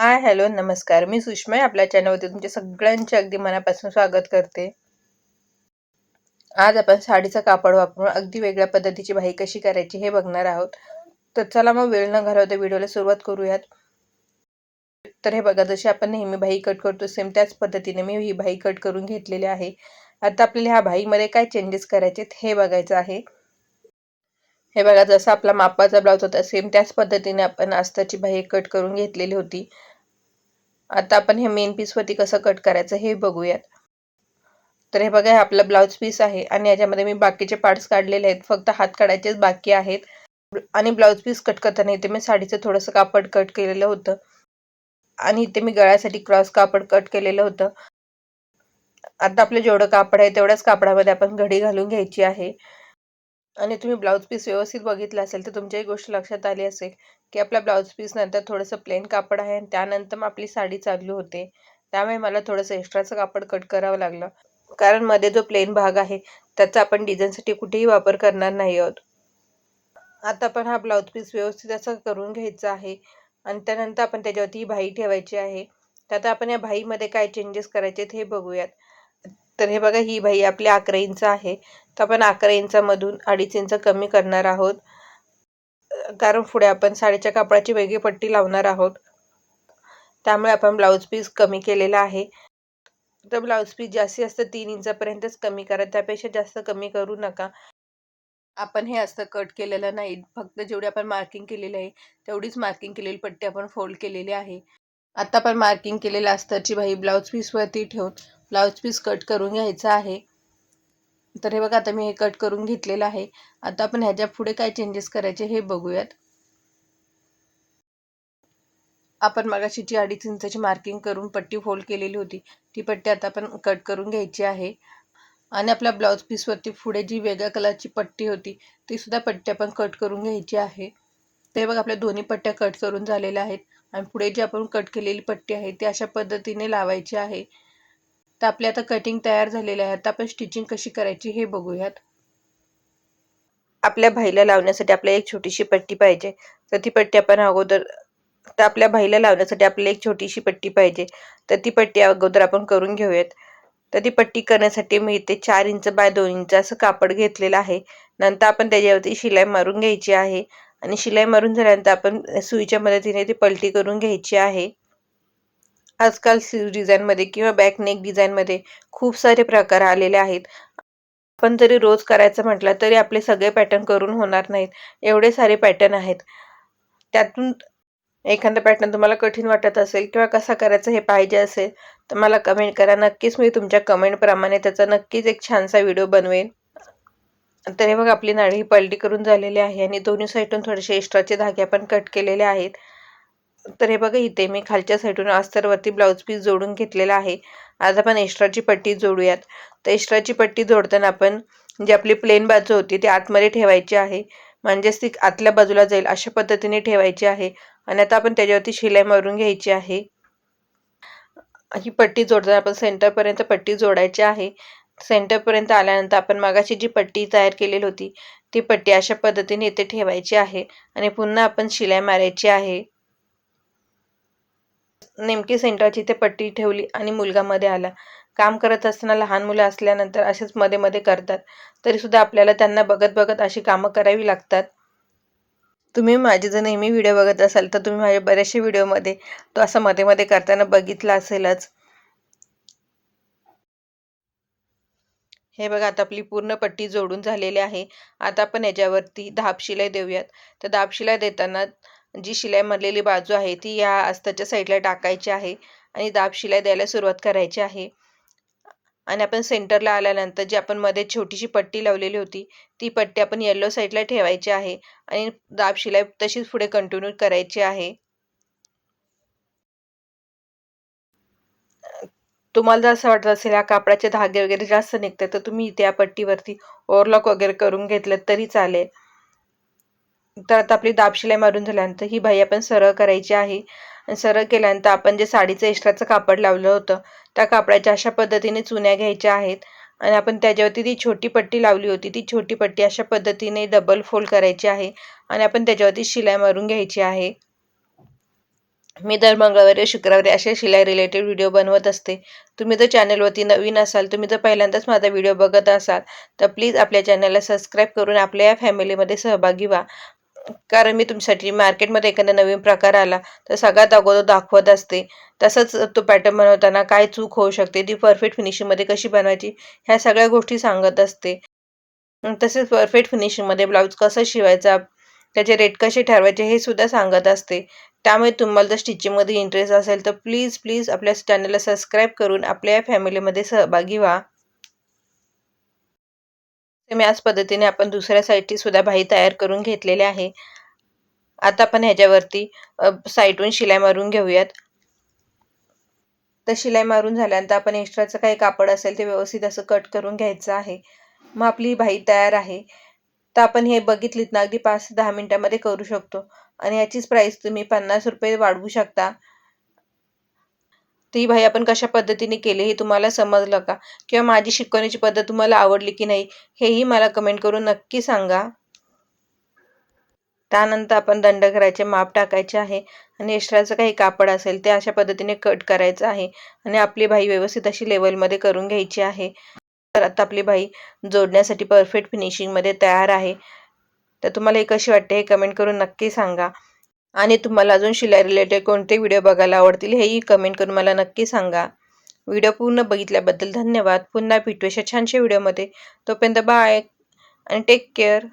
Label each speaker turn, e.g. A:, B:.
A: Hi hello नमस्कार. मी सुषमा आहे आपल्या चॅनलवरती तुमच्या सगळ्यांचे अगदी मनापासून स्वागत करते. आज आपण साडीचा कापड वापरून अगदी वेगळ्या पद्धतीची बाही कशी करायची हे बघणार आहोत. तर चला मग वेळ न घालवता व्हिडिओला सुरुवात करूयात. तर हे बघा जशी आपण नेहमी बाही कट करतो सेम त्याच पद्धतीने मी ही बाही कट करून घेतलेली आहे. आता आपल्याला ह्या बाहीमध्ये काय चेंजेस करायचे हे बघायचं आहे. हे बघा जसं आपला मापाचा ब्लाउज होता सेम त्याच पद्धतीने आपण आस्ताची बाही कट करून घेतलेली होती. आता आपण हे मेन पीसवरती कसं कट करायचं हे बघूयात. तर हे बघा हे आपलं ब्लाऊज पीस आहे आणि याच्यामध्ये मी बाकीचे पार्ट्स काढलेले आहेत. फक्त हात काढायचेच बाकी आहेत. आणि ब्लाऊज पीस कट करताना इथे मी साडीचं थोडंसं कापड कट केलेलं होतं. आणि इथे मी गळ्यासाठी क्रॉस कापड कट केलेलं होतं. आता आपलं जेवढं कापड आहे तेवढ्याच कापडामध्ये आपण घडी घालून घ्यायची आहे. आणि तुम्ही ब्लाऊज पीस व्यवस्थित बघितला असेल तर तुमच्याही गोष्ट लक्षात आली असेल की आपल्या ब्लाऊज पीस नंतर थोडंसं प्लेन कापड आहे आणि त्यानंतर मग आपली साडी चालू होते. त्यामुळे मला थोडंसं एक्स्ट्राचं कापड कट करावं लागलं. कारण मध्ये जो प्लेन भाग आहे त्याचा आपण डिझाईनसाठी कुठेही वापर करणार नाही आहोत. आता आपण हा ब्लाऊज पीस व्यवस्थित असं करून घ्यायचा आहे आणि त्यानंतर आपण त्याच्यावरती ही भाई ठेवायची आहे. तर आता आपण या भाईमध्ये काय चेंजेस करायचे हे बघूयात. तर हे बघा ही बाई आपली अकरा इंच आहे. तर आपण अकरा इंचामधून अडीच इंच कमी करणार आहोत. कारण पुढे आपण साडीच्या कापडाची वेगळी पट्टी लावणार आहोत. त्यामुळे आपण ब्लाऊज पीस कमी केलेला आहे. तर ब्लाऊज पीस जास्तीत जास्त तीन इंचापर्यंतच कमी करा. त्यापेक्षा जास्त कमी करू नका. आपण हे असतं कट केलेलं नाही. फक्त जेवढी आपण मार्किंग केलेली आहे तेवढीच मार्किंग केलेली पट्टी आपण फोल्ड केलेली आहे. आता आपण मार्किंग केलेलं अस्तरची भाई ब्लाऊज पीसवरती ठेवून. ब्लाऊज पीस कट करून घ्यायचा आहे. तर हे बघा आता मी हे कट करून घेतलेलं आहे. आता आपण ह्याच्या पुढे काय चेंजेस करायचे हे बघूयात. आपण मगाशी जी अडीच इंचाची मार्किंग करून पट्टी फोल्ड केलेली होती. ती पट्टी आता आपण कट करून घ्यायची आहे. आणि आपल्या ब्लाऊज पीसवरती पुढे जी वेगळ्या कलरची पट्टी होती ती सुद्धा पट्टी आपण कट करून घ्यायची आहे. ते बघ आपल्या दोन्ही पट्ट्या कट करून झालेल्या आहेत. आणि पुढे जी आपण कट केलेली पट्टी आहे ती अशा पद्धतीने लावायची आहे. तर आपली आता कटिंग तयार झालेली आहे. आता आपण स्टिचिंग कशी करायची हे बघूयात. आपल्या भाईला लावण्यासाठी आपल्याला एक छोटीशी पट्टी पाहिजे. तर ती पट्टी आपण अगोदर तर आपल्या भाईला लावण्यासाठी आपल्याला एक छोटीशी पट्टी पाहिजे. तर ती पट्टी अगोदर आपण करून घेऊयात. तर ती पट्टी करण्यासाठी मी इथे चार इंच बाय दोन इंच असं कापड घेतलेलं आहे. नंतर आपण त्याच्यावरती शिलाई मारून घ्यायची आहे. आणि शिलाई मारून झाल्यानंतर आपण सुईच्या मदतीने ती पलटी करून घ्यायची आहे. आजकाल स्लीव डिझाईनमध्ये किंवा बॅक नेक डिझाईनमध्ये खूप सारे प्रकार आलेले आहेत. आपण जरी रोज करायचं म्हटलं तरी आपले सगळे पॅटर्न करून होणार नाहीत. एवढे सारे पॅटर्न आहेत. त्यातून एखादा पॅटर्न तुम्हाला कठीण वाटत असेल किंवा कसा करायचा हे पाहिजे असेल तर मला कमेंट करा. नक्कीच मी तुमच्या कमेंटप्रमाणे त्याचा नक्कीच एक छानसा व्हिडिओ बनवेन. तर हे बघ आपली नाळी पलटी करून झालेली आहे आणि दोन्ही साईडून थोडेसे एक्स्ट्राचे धागे आपण कट केलेले आहेत. तर हे बघा इथे मी खालच्या साईडून अस्तरवरती ब्लाऊज पीस जोडून घेतलेला आहे. आज आपण एक्स्ट्राची पट्टी जोडूयात. तर एक्स्ट्राची पट्टी जोडताना आपण जी आपली प्लेन बाजू होती ती आतमध्ये ठेवायची आहे. म्हणजेच ती आतल्या बाजूला जाईल अशा पद्धतीने ठेवायची आहे. आणि आता आपण त्याच्यावरती शिलाई मारून घ्यायची आहे. ही पट्टी जोडताना आपण सेंटरपर्यंत पट्टी जोडायची आहे. सेंटरपर्यंत आल्यानंतर आपण मागाशी जी पट्टी तयार केलेली होती ती पट्टी अशा पद्धतीने इथे ठेवायची आहे. आणि पुन्हा आपण शिलाई मारायची आहे. नेमकी सेंटरची ते पट्टी ठेवली आणि मुलगा मध्ये आला. काम करत असताना लहान मुलं असल्यानंतर असेच मध्ये मध्ये करतात. तरीसुद्धा आपल्याला त्यांना बघत बघत अशी कामं करावी लागतात. तुम्ही माझे जर नेहमी व्हिडिओ बघत असाल तर तुम्ही माझ्या बऱ्याचशा व्हिडिओमध्ये तो असं मध्ये मध्ये करताना बघितला असेलच. हे बघा आता आपली पूर्ण पट्टी जोडून झालेली आहे. आता आपण याच्यावरती दाब शिलाई देऊयात. तर दाब शिलाई देताना जी शिलाई मारलेली बाजू आहे ती या अस्ताच्या साईडला टाकायची आहे आणि दाब शिलाई द्यायला सुरुवात करायची आहे. आणि आपण सेंटरला आल्यानंतर जी आपण मध्ये छोटीशी पट्टी लावलेली होती ती पट्टी आपण येल्लो साईडला ठेवायची आहे आणि दाब शिलाई तशीच पुढे कंटिन्यू करायची आहे. तुम्हाला जर असं वाटत असेल या कापडाचे धागे वगैरे जास्त निघते तर तुम्ही इथे या पट्टीवरती ओव्हरलॉक वगैरे करून घेतलं तरी चालेल. तर आता आपली दाब शिलाई मारून झाल्यानंतर ही बाई आपण सरळ करायची आहे. आणि सरळ केल्यानंतर आपण जे साडीचं एक्स्ट्राचं कापड लावलं होतं त्या कापडाच्या अशा पद्धतीने चुन्या घ्यायच्या आहेत. आणि आपण त्याच्यावरती ती छोटी पट्टी लावली होती ती छोटी पट्टी अशा पद्धतीने डबल फोल्ड करायची आहे. आणि आपण त्याच्यावरती शिलाई मारून घ्यायची आहे. मी दर मंगळवारी शुक्रवारी असे शिलाई रिलेटेड व्हिडिओ बनवत असते. तुम्ही जर चॅनलवरती नवीन असाल तुम्ही जर पहिल्यांदाच माझा व्हिडिओ बघत असाल तर प्लीज आपल्या चॅनलला सबस्क्राईब करून आपल्या या फॅमिलीमध्ये सहभागी व्हा. कारण मी तुमच्यासाठी मार्केटमध्ये एखादा नवीन प्रकार आला तर सगळ्यात अगोदर दाखवत असते. तसंच तो पॅटर्न बनवताना काय चूक होऊ शकते ती परफेक्ट फिनिशिंगमध्ये कशी बनवायची ह्या सगळ्या गोष्टी सांगत असते. तसेच परफेक्ट फिनिशिंगमध्ये ब्लाऊज कसं शिवायचा त्याचे रेट कसे ठरवायचे हे सुद्धा सांगत असते. त्यामुळे तुम्हाला जर स्टिचिंगमध्ये इंटरेस्ट असेल तर प्लीज प्लीज आपल्या चॅनलला सबस्क्राईब करून आपल्या या फॅमिलीमध्ये सहभागी व्हा. सेम याच पद्धतीने आपण दुसऱ्या साईडची सुद्धा बाही तयार करून घेतलेली आहे. आता आपण ह्याच्यावरती साईडून शिलाई मारून घेऊयात. तर शिलाई मारून झाल्यानंतर आपण एक्स्ट्राचं काही कापड असेल ते व्यवस्थित असं कट करून घ्यायचं आहे. मग आपली बाही तयार आहे. तर आपण हे बघितलीत ना अगदी पाच दहा मिनटामध्ये करू शकतो. आणि याचीच प्राईस तुम्ही पन्नास रुपये वाढवू शकता. ती भाई आपण कशा पद्धतीने केले हे तुम्हाला समजलं का? किंवा माझी शिकवण्याची पद्धत तुम्हाला आवडली की नाही हेही मला कमेंट करून नक्की सांगा. त्यानंतर आपण दंड करायचे माप टाकायचे आहे. आणि एक्स्ट्राचं काही कापड असेल ते अशा पद्धतीने कट करायचं आहे. आणि आपली भाई व्यवस्थित अशी लेवलमध्ये करून घ्यायची आहे. तर आता आपली भाई जोडण्यासाठी परफेक्ट फिनिशिंगमध्ये तयार आहे. तर तुम्हाला हे कशी वाटते हे कमेंट करून नक्की सांगा. आणि तुम्हाला अजून शिलाई रिलेटेड कोणते व्हिडिओ बघायला आवडतील हेही कमेंट करून मला नक्की सांगा. व्हिडिओ पूर्ण बघितल्याबद्दल धन्यवाद. पुन्हा भेटू अशा छानशा व्हिडिओमध्ये तोपर्यंत बाय आणि टेक केअर